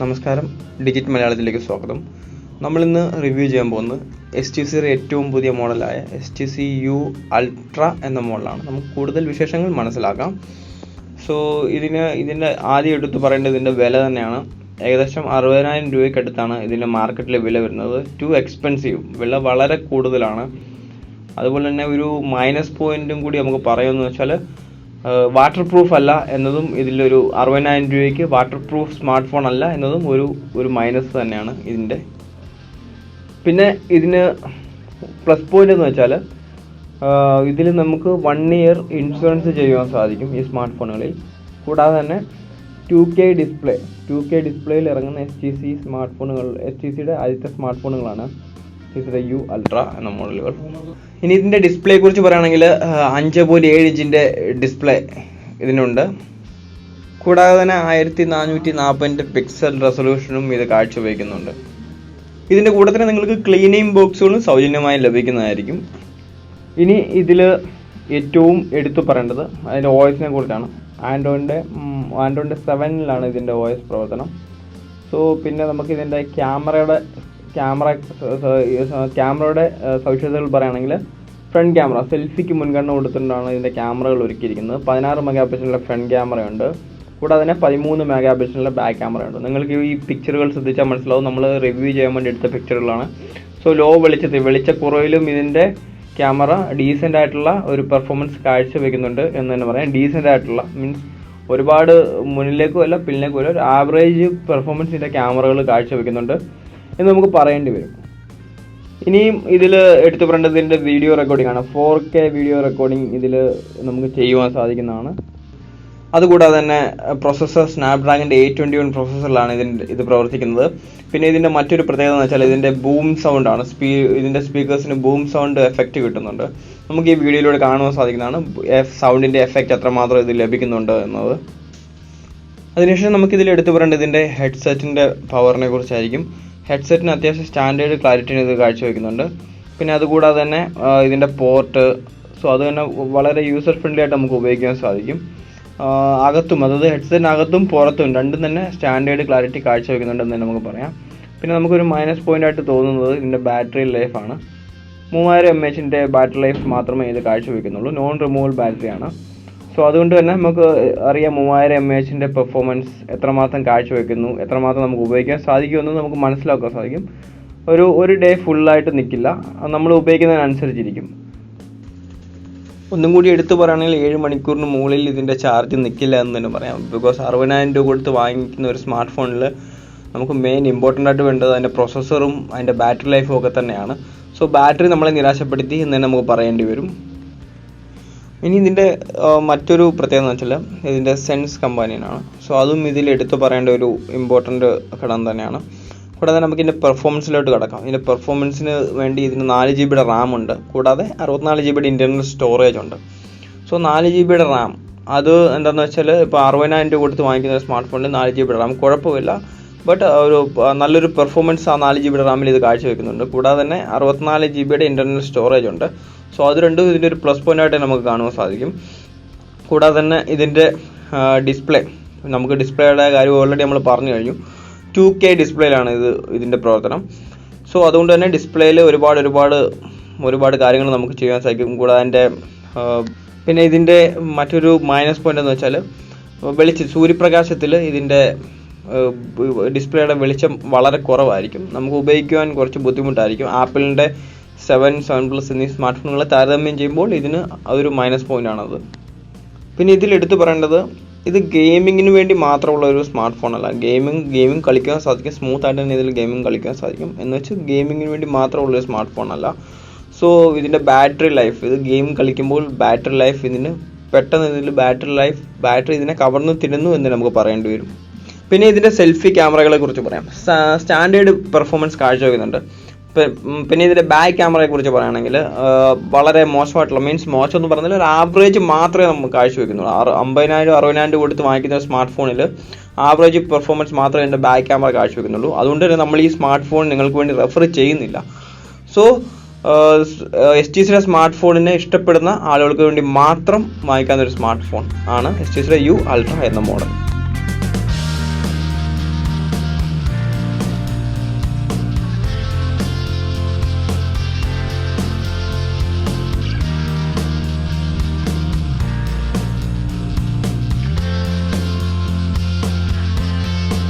നമസ്കാരം. ഡിജിറ്റ് മലയാളത്തിലേക്ക് സ്വാഗതം. നമ്മളിന്ന് റിവ്യൂ ചെയ്യാൻ പോകുന്നത് എസ് ടി സിയുടെ ഏറ്റവും പുതിയ മോഡലായ S T C U ultra എന്ന മോഡലാണ്. നമുക്ക് കൂടുതൽ വിശേഷങ്ങൾ മനസ്സിലാക്കാം. സോ ഇതിന് ഇതിന്റെ ആദ്യം എടുത്ത് പറയേണ്ടത് ഇതിന്റെ വില തന്നെയാണ്. ഏകദേശം അറുപതിനായിരം രൂപയ്ക്കടുത്താണ് ഇതിന്റെ മാർക്കറ്റിലെ വില വരുന്നത്. ടു എക്സ്പെൻസീവ് വില വളരെ കൂടുതലാണ്. അതുപോലെ തന്നെ ഒരു മൈനസ് പോയിന്റും കൂടി നമുക്ക് പറയുമെന്ന് വെച്ചാൽ വാട്ടർ പ്രൂഫ് അല്ല എന്നതും ഇതിലൊരു അറുപതിനായിരം രൂപയ്ക്ക് വാട്ടർ പ്രൂഫ് സ്മാർട്ട് ഫോൺ അല്ല എന്നതും ഒരു ഒരു മൈനസ് തന്നെയാണ് ഇതിന്റെ. പിന്നെ ഇതിന് പ്ലസ് പോയിന്റ് എന്ന് വെച്ചാൽ ഇതിൽ നമുക്ക് വൺ ഇയർ ഇൻഷുറൻസ് ചെയ്യുവാൻ സാധിക്കും ഈ സ്മാർട്ട് ഫോണുകളിൽ കൂടാതെ തന്നെ two K display two K ഡിസ്പ്ലേയിൽ ഇറങ്ങുന്ന എസ് ടി സി സ്മാർട്ട് ഫോണുകൾ എസ് ടി സിയുടെ ആദ്യത്തെ സ്മാർട്ട് ഫോണുകളാണ് യു അൾട്ര എന്ന മോഡലുകൾ ഇനി ഇതിന്റെ ഡിസ്പ്ലേയെ കുറിച്ച് പറയുകയാണെങ്കിൽ അഞ്ച് പോയിന്റ് ഏഴ് ഇഞ്ചിന്റെ ഡിസ്പ്ലേ ഇതിനുണ്ട്. കൂടാതെ തന്നെ ആയിരത്തി നാനൂറ്റി നാൽപ്പതിന്റെ പിക്സൽ റെസൊല്യൂഷനും ഇത് കാഴ്ചവെക്കുന്നുണ്ട് ഇതിന്റെ കൂടെ തന്നെ നിങ്ങൾക്ക് ക്ലീനിങ് ബോക്സുകളും സൗജന്യമായി ലഭിക്കുന്നതായിരിക്കും. ഇനി ഇതിൽ ഏറ്റവും എടുത്തു പറയേണ്ടത് അതിന്റെ വോയിസിനെ കുറിച്ചാണ്. ആൻഡ്രോയിന്റെ ആൻഡ്രോയിന്റെ സെവനിലാണ് ഇതിന്റെ വോയിസ് പ്രവർത്തനം. സോ പിന്നെ നമുക്ക് ഇതിന്റെ ക്യാമറയുടെ ക്യാമറ ക്യാമറയുടെ സവിശേഷതകൾ പറയുകയാണെങ്കിൽ ഫ്രണ്ട് ക്യാമറ സെൽഫിക്ക് മുൻഗണന കൊടുത്തിട്ടുണ്ടാണ് ഇതിന്റെ ക്യാമറകൾ ഒരുക്കിയിരിക്കുന്നത്. പതിനാറ് മെഗാ പിക്സലിന്റെ ഫ്രണ്ട് ക്യാമറയുണ്ട്. കൂടാതെ തന്നെ പതിമൂന്ന് മെഗാ പിക്സലിന്റെ ബാക്ക് ക്യാമറയുണ്ട്. നിങ്ങൾക്ക് ഈ പിക്ചറുകൾ ശ്രദ്ധിച്ചാൽ മനസ്സിലാവും. നമ്മൾ റിവ്യൂ ചെയ്യാൻ വേണ്ടി എടുത്ത പിക്ചറുകളാണ്. സോ ലോ വെളിച്ചത്തിൽ വെളിച്ചക്കുറവിലും ഇതിന്റെ ക്യാമറ ഡീസന്റ് ആയിട്ടുള്ള ഒരു പെർഫോമൻസ് കാഴ്ചവെക്കുന്നുണ്ട് എന്ന് തന്നെ പറയാം. ഡീസന്റ് ആയിട്ടുള്ള മീൻസ് ഒരുപാട് മുന്നിലേക്കും അല്ല പിന്നിലേക്കും അല്ല ഒരു ആവറേജ് പെർഫോമൻസ് ഇതിന്റെ ക്യാമറകൾ കാഴ്ചവെക്കുന്നുണ്ട്. എന്ന് നമുക്ക് പറയേണ്ടി വരും. ഇനിയും ഇതിൽ എടുത്തു പറയേണ്ടതിന്റെ വീഡിയോ റെക്കോർഡിംഗ് ആണ്. ഫോർ കെ വീഡിയോ റെക്കോർഡിംഗ് ഇതിൽ നമുക്ക് ചെയ്യുവാൻ സാധിക്കുന്നതാണ്. അതുകൂടാതെ തന്നെ പ്രൊസസ്സർ സ്നാപ്ഡ്രാഗന്റെ എയ്റ്റ് ട്വന്റി വൺ പ്രൊസസ്സറിലാണ് ഇതിന്റെ ഇത് പ്രവർത്തിക്കുന്നത്. പിന്നെ ഇതിന്റെ മറ്റൊരു പ്രത്യേകത എന്ന് വെച്ചാൽ ഇതിന്റെ ബൂം സൗണ്ട് ആണ്. സ്പീ ഇതിന്റെ സ്പീക്കേഴ്സിന് ബൂം സൗണ്ട് എഫക്റ്റ് കിട്ടുന്നുണ്ട്. നമുക്ക് ഈ വീഡിയോയിലൂടെ കാണുവാൻ സാധിക്കുന്നതാണ്. സൗണ്ടിന്റെ എഫക്റ്റ് അത്രമാത്രം ഇത് ലഭിക്കുന്നുണ്ട് എന്നത്. അതിനുശേഷം നമുക്കിതിൽ എടുത്തു പറയേണ്ടത് ഇതിന്റെ ഹെഡ്സെറ്റിന്റെ പവറിനെ കുറിച്ചായിരിക്കും. ഹെഡ്സെറ്റിന് അത്യാവശ്യം സ്റ്റാൻഡേർഡ് ക്ലാരിറ്റിന് ഇത് കാഴ്ചവെക്കുന്നുണ്ട്. പിന്നെ അതുകൂടാതെ തന്നെ ഇതിന്റെ പോർട്ട് സോ അത് തന്നെ വളരെ യൂസർ ഫ്രണ്ട്ലി ആയിട്ട് നമുക്ക് ഉപയോഗിക്കാൻ സാധിക്കും. അകത്തും അതായത് ഹെഡ്സെറ്റിനകത്തും പുറത്തും രണ്ടും തന്നെ സ്റ്റാൻഡേർഡ് ക്ലാരിറ്റി കാഴ്ചവെക്കുന്നുണ്ടെന്ന് തന്നെ നമുക്ക് പറയാം. പിന്നെ നമുക്കൊരു മൈനസ് പോയിന്റ് ആയിട്ട് തോന്നുന്നത് ഇതിന്റെ ബാറ്ററി ലൈഫാണ് മൂവായിരം എം എച്ചിന്റെ ബാറ്ററി ലൈഫ് മാത്രമേ ഇത് കാഴ്ചവെക്കുന്നുള്ളൂ. നോൺ റിമൂവൽ ബാറ്ററിയാണ് സോ അതുകൊണ്ട് തന്നെ നമുക്ക് അറിയാം മൂവായിരം എം എച്ചിന്റെ പെർഫോമൻസ് എത്രമാത്രം കാഴ്ചവെക്കുന്നു എത്രമാത്രം നമുക്ക് ഉപയോഗിക്കാൻ സാധിക്കുമെന്ന് നമുക്ക് മനസ്സിലാക്കാൻ സാധിക്കും. ഒരു ഒരു ഡേ ഫുള്ളായിട്ട് നിൽക്കില്ല നമ്മൾ ഉപയോഗിക്കുന്നതിനനുസരിച്ചിരിക്കും. ഒന്നും കൂടി എടുത്തു പറയുകയാണെങ്കിൽ ഏഴ് മണിക്കൂറിന് മുകളിൽ ഇതിന്റെ ചാർജ് നിൽക്കില്ല എന്ന് തന്നെ പറയാം. ബിക്കോസ് അറുപതിനായിരം രൂപ കൊടുത്ത് വാങ്ങിക്കുന്ന ഒരു സ്മാർട്ട് ഫോണിൽ നമുക്ക് മെയിൻ ഇമ്പോർട്ടന്റ് ആയിട്ട് വേണ്ടത് അതിന്റെ പ്രോസസ്സറും അതിന്റെ ബാറ്ററി ലൈഫും ഒക്കെ തന്നെയാണ്. സോ ബാറ്ററി നമ്മളെ നിരാശപ്പെടുത്തി എന്ന് തന്നെ നമുക്ക് പറയേണ്ടി വരും. ഇനി ഇതിന്റെ മറ്റൊരു പ്രത്യേകത എന്ന് വെച്ചാൽ ഇതിന്റെ സെൻസ് കമ്പാനിയനാണ് സോ അതും ഇതിൽ എടുത്തു പറയേണ്ട ഒരു ഇമ്പോർട്ടന്റ് ഘടകം തന്നെയാണ്. കൂടാതെ നമുക്ക് ഇതിന്റെ പെർഫോമൻസിലോട്ട് കിടക്കാം. ഇതിന്റെ പെർഫോമൻസിന് വേണ്ടി ഇതിന് നാല് ജി ബിയുടെ റാം ഉണ്ട്. കൂടാതെ അറുപത്തിനാല് ജി ബിയുടെ ഇന്റർണൽ സ്റ്റോറേജ് ഉണ്ട്. സോ നാല് ജി ബിയുടെ റാം അത് എന്താണെന്ന് വെച്ചാൽ ഇപ്പോൾ അറുപതിനായിരം രൂപ കൊടുത്ത് വാങ്ങിക്കുന്ന സ്മാർട്ട് ഫോണിൽ നാല് ജി ബിയുടെ റാം കുഴപ്പമില്ല. ബട്ട് ഒരു നല്ലൊരു പെർഫോമൻസ് ആ നാല് ജി ബിയുടെ റാമിൽ ഇത് കാഴ്ചവെക്കുന്നുണ്ട്. കൂടാതെ തന്നെ അറുപത്തിനാല് ജി ബിയുടെ ഇന്റർണൽ സ്റ്റോറേജ് ഉണ്ട്. സോ അത് രണ്ടും ഇതിന്റെ ഒരു പ്ലസ് പോയിന്റ് ആയിട്ട് നമുക്ക് കാണുവാൻ സാധിക്കും. കൂടാതെ തന്നെ ഇതിന്റെ ഡിസ്പ്ലേ നമുക്ക് ഡിസ്പ്ലേയുടെ കാര്യം ഓൾറെഡി നമ്മൾ പറഞ്ഞു കഴിഞ്ഞു. ടു കെ ഡിസ്പ്ലേയിലാണ് ഇത് ഇതിന്റെ പ്രവർത്തനം. സോ അതുകൊണ്ട് തന്നെ ഡിസ്പ്ലേയിൽ ഒരുപാട് ഒരുപാട് ഒരുപാട് കാര്യങ്ങൾ നമുക്ക് ചെയ്യാൻ സാധിക്കും. കൂടാതെ അതിന്റെ പിന്നെ ഇതിന്റെ മറ്റൊരു മൈനസ് പോയിന്റ് എന്ന് വെച്ചാൽ വെളിച്ച സൂര്യപ്രകാശത്തിൽ ഇതിന്റെ ഡിസ്പ്ലേയുടെ വെളിച്ചം വളരെ കുറവായിരിക്കും. നമുക്ക് ഉപയോഗിക്കുവാൻ കുറച്ച് ബുദ്ധിമുട്ടായിരിക്കും. ആപ്പിളിന്റെ സെവൻ സെവൻ പ്ലസ് എന്നീ സ്മാർട്ട് ഫോണുകളെ താരതമ്യം ചെയ്യുമ്പോൾ ഇതിന് അതൊരു മൈനസ് ആണത് പിന്നെ ഇതിൽ എടുത്തു പറയേണ്ടത് ഇത് ഗെയിമിങ്ങിന് വേണ്ടി മാത്രമുള്ള ഒരു സ്മാർട്ട് ഫോൺ അല്ല ഗെയിമിംഗ് ഗെയിമിംഗ് കളിക്കാൻ സാധിക്കും. സ്മൂത്ത് ആയിട്ട് തന്നെ ഇതിൽ ഗെയിമിംഗ് കളിക്കാൻ സാധിക്കും. എന്ന് വെച്ച് ഗെയിമിങ്ങിന് വേണ്ടി മാത്രമുള്ള ഒരു സ്മാർട്ട് ഫോൺ അല്ല സോ ഇതിന്റെ ബാറ്ററി ലൈഫ് ഇത് ഗെയിം കളിക്കുമ്പോൾ ബാറ്ററി ലൈഫ് ഇതിന് പെട്ടെന്ന് ഇതിൽ ബാറ്ററി ലൈഫ് ബാറ്ററി ഇതിനെ കവർന്ന് തിന്നുന്നു എന്ന് നമുക്ക് പറയേണ്ടി വരും. പിന്നെ ഇതിന്റെ സെൽഫി ക്യാമറകളെ കുറിച്ച് പറയാം. സ്റ്റാൻഡേർഡ് പെർഫോമൻസ് കാഴ്ചവെക്കുന്നുണ്ട്. പിന്നെ ഇതിന്റെ ബാക്ക് ക്യാമറയെ കുറിച്ച് പറയുകയാണെങ്കിൽ വളരെ മോശമായിട്ടുള്ള മീൻസ് മോശം എന്ന് പറഞ്ഞാൽ ഒരു ആവറേജ് മാത്രമേ നമുക്ക് കാഴ്ചവെക്കുന്നുള്ളൂ. ആറ് അമ്പതിനായിരം അറുപതിനായിരം രൂപ കൊടുത്ത് വാങ്ങിക്കുന്ന സ്മാർട്ട് ഫോണിൽ ആവറേജ് പെർഫോമൻസ് മാത്രമേ എന്റെ ബാക്ക് ക്യാമറ കാഴ്ചവെക്കുന്നുള്ളൂ. അതുകൊണ്ട് തന്നെ നമ്മൾ ഈ സ്മാർട്ട് ഫോൺ നിങ്ങൾക്ക് വേണ്ടി റെഫർ ചെയ്യുന്നില്ല. സോ എസ് ടി സിയുടെ സ്മാർട്ട് ഫോണിനെ ഇഷ്ടപ്പെടുന്ന ആളുകൾക്ക് വേണ്ടി മാത്രം വാങ്ങിക്കാവുന്ന ഒരു സ്മാർട്ട് ഫോൺ ആണ് എസ് ടി സിയുടെ യു അൾട്ര എന്ന മോഡൽ